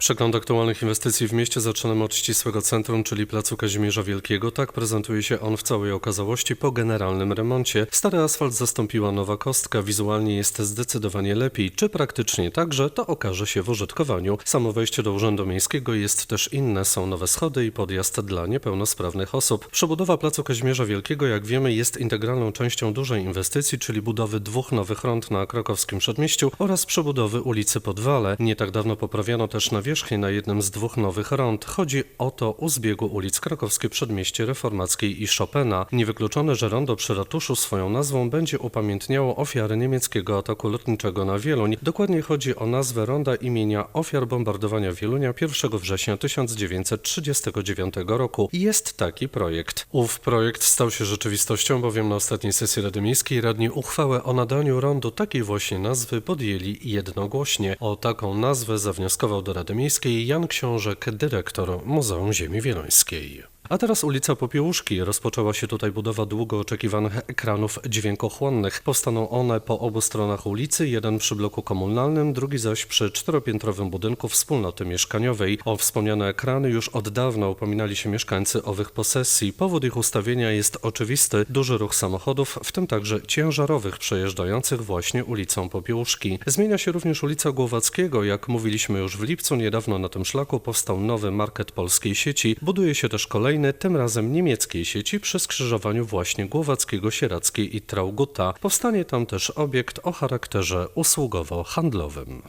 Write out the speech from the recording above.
Przegląd aktualnych inwestycji w mieście zaczynamy od ścisłego centrum, czyli Placu Kazimierza Wielkiego. Tak prezentuje się on w całej okazałości po generalnym remoncie. Stary asfalt zastąpiła nowa kostka, wizualnie jest zdecydowanie lepiej. Czy praktycznie także, to okaże się w użytkowaniu. Samo wejście do Urzędu Miejskiego jest też inne. Są nowe schody i podjazd dla niepełnosprawnych osób. Przebudowa Placu Kazimierza Wielkiego, jak wiemy, jest integralną częścią dużej inwestycji, czyli budowy dwóch nowych rond na krakowskim przedmieściu oraz przebudowy ulicy Podwale. Nie tak dawno poprawiano też nawierzchnię na jednym z dwóch nowych rond. Chodzi o to u zbiegu ulic Krakowskie Przedmieście Reformackiej i Chopina. Niewykluczone, że rondo przy ratuszu swoją nazwą będzie upamiętniało ofiary niemieckiego ataku lotniczego na Wieluń. Dokładnie chodzi o nazwę ronda imienia ofiar bombardowania Wielunia 1 września 1939 roku. Jest taki projekt. Ów projekt stał się rzeczywistością, bowiem na ostatniej sesji Rady Miejskiej radni uchwałę o nadaniu rondu takiej właśnie nazwy podjęli jednogłośnie. O taką nazwę zawnioskował do Rady Miejskiej Jan Książek, dyrektor Muzeum Ziemi Wieluńskiej. A teraz ulica Popiełuszki. Rozpoczęła się tutaj budowa długo oczekiwanych ekranów dźwiękochłonnych. Powstaną one po obu stronach ulicy, jeden przy bloku komunalnym, drugi zaś przy czteropiętrowym budynku wspólnoty mieszkaniowej. O wspomniane ekrany już od dawna upominali się mieszkańcy owych posesji. Powód ich ustawienia jest oczywisty. Duży ruch samochodów, w tym także ciężarowych przejeżdżających właśnie ulicą Popiełuszki. Zmienia się również ulica Głowackiego. Jak mówiliśmy już w lipcu, niedawno na tym szlaku powstał nowy market polskiej sieci. Buduje się też kolejny, tym razem niemieckiej sieci przy skrzyżowaniu właśnie Głowackiego, Sieradzkiej i Trauguta. Powstanie tam też obiekt o charakterze usługowo-handlowym.